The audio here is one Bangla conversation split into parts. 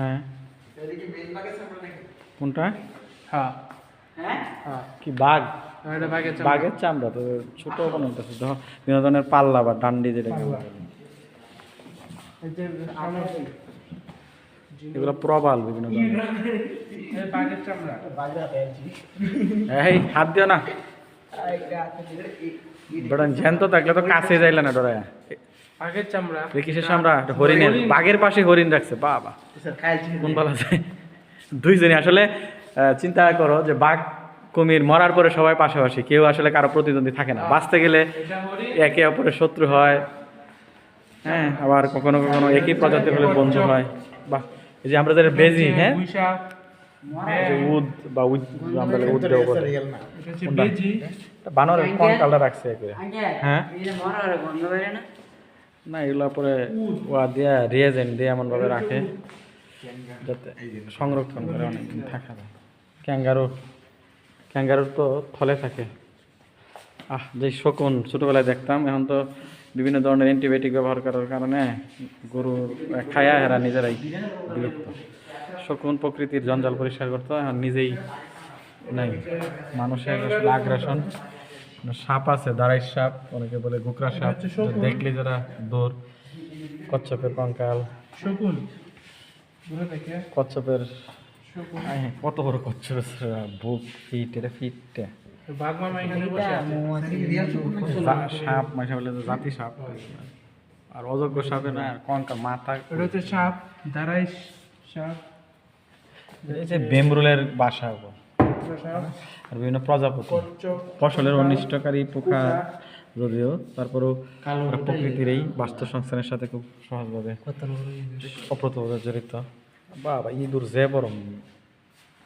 হ্যাঁ। কোনটা? হ্যাঁ। হ্যাঁ? হ্যাঁ। কি বাঘ? বাঘের চামড়া। বাঘের চামড়া তো ছোট ধর বিভিন্ন ধরনের পাল্লা বা ডান্ডি যেটাকে পাল্লা। বলে। এই যে সামনে এগুলো প্রবাল বিভিন্ন ধরনের এই হাত দিও না। জ্যান্ত থাকলে তো কাছে যাইলে না ডরায়। বাঘের চামড়া। কিসের এটা হরিণের। বাঘের পাশে হরিণ রাখছে বাবা। কোন পালা যায়? দুইজনই। আসলে চিন্তা করো যে বাঘ কুমির মরার পরে সবাই পাশাপাশি কেউ আসলে কারও প্রতিদ্বন্দ্বী থাকে না। বাঁচতে গেলে একে অপরের শত্রু হয়। হ্যাঁ আবার কখনো কখনো একই প্রজাতির হলে বন্ধু হয়। বাহ এই যে আমরা যেটা বেজি হ্যাঁ? উদ বা উদ আমরা উদ দেবো বলে। বানরের কোন কালার রাখছে একে? হ্যাঁ? না? এগুলো পরে ওয়া দিয়া রিয়েজেন্ট দিয়ে এমনভাবে রাখে। যাতে সংরক্ষণ করে অনেকদিন থাকা যায়। ক্যাঙ্গারু ক্যাঙ্গারুর তো থলে থাকে। আহ যে শকুন ছোটোবেলায় দেখতাম এখন তো বিভিন্ন ধরনের অ্যান্টিবায়োটিক ব্যবহার করার কারণে গরু খায়া এরা নিজেরাই বিলুপ্ত। শকুন প্রকৃতির জঞ্জাল পরিষ্কার করতো এখন নিজেই নাই। মানুষের আসলে আগ্রাসন। সাপ আছে দাঁড়াই সাপ অনেকে বলে গুকরা সাপ। হচ্ছে দেখলে যারা দৌড় কচ্ছপের কঙ্কাল। শকুন কচ্ছপের কত বড় কচ্ছপের বুক ফিট এটা ফিটটা আছে। সাপ মাসে বলে জাতি সাপ। আর অযোগ্য সাপে না কঙ্কাল মাথা এটা হচ্ছে সাপ দাঁড়াই সাপ। এই যে বেমরুলের বাসা আর বিভিন্ন প্রজাপতি। ফসলের অনিষ্টকারী পোকা। যদিও তারপরেও প্রকৃতির এই বাস্তু সংস্থানের সাথে খুব সহজভাবে অপ্রতভাবে জড়িত। বাবা ইঁদুর যে বড়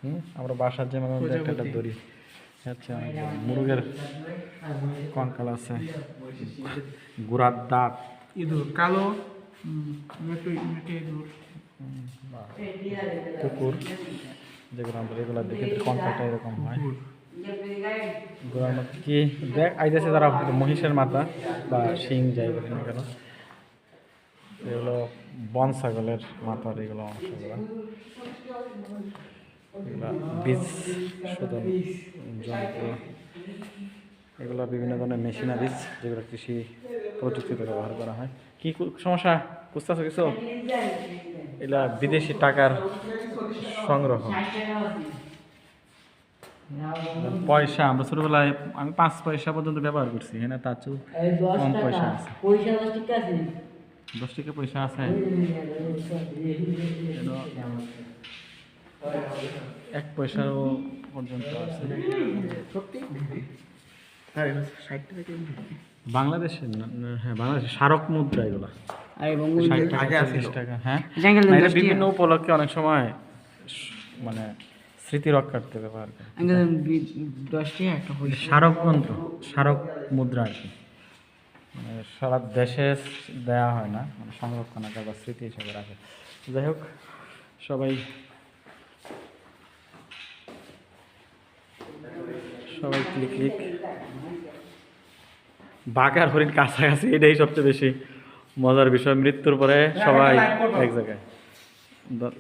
হুম? আমরা বাসার যে মানে একটা একটা দড়ি আচ্ছা মুরগের কঙ্কাল আছে। গুড়ার দাঁত। ইঁদুর কালো কুকুর যেগুলো আমরা রেগুলার দেখে কঙ্কালটা এরকম হয়। কি? দেখ, আইতেছে তারা মহিষের মাথা বা শিং যাই বলি না কেন। এগুলো বন ছাগলের মাথার এগুলো অংশগুলো এগুলো। বীজ শোধন যন্ত্র। এগুলো বিভিন্ন ধরনের মেশিনারিজ যেগুলো কৃষি প্রযুক্তিতে ব্যবহার করা হয়। কি কু- সমস্যা? বুঝতেছো কিছু? এগুলা বিদেশি টাকার সংগ্রহ। পয়সা আমরা ছোটবেলায় আমি পাঁচ পয়সা পর্যন্ত ব্যবহার করছি হ্যাঁ তার চেয়েও কম পয়সা আছে দশ টাকা আছে দশ টাকা পয়সা আছে এক পয়সাও পর্যন্ত আছে বাংলাদেশের হ্যাঁ বাংলাদেশের স্মারক মুদ্রা এগুলো আরে ষাট টাকা চল্লিশ টাকা হ্যাঁ বিভিন্ন উপলক্ষে অনেক সময় মানে স্মৃতি রক্ষার্থে ব্যবহার করে দশ টাকা একটা পয়সা স্মারক যন্ত্র স্মারক মুদ্রা আর কি। মানে সারা দেশে দেয়া হয় না মানে সংরক্ষণ আকার বা স্মৃতি হিসাবে রাখে। যাই হোক সবাই সবাই ক্লিক ক্লিক। বাঘ আর হরিণ কাছাকাছি এটাই সবচেয়ে বেশি মজার বিষয়। মৃত্যুর পরে সবাই এক জায়গায়। দ-